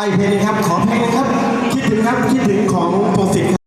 ไอเพนงครับ ขอเพลงนะครับ คิดถึงครับ คิดถึงของโปรสิท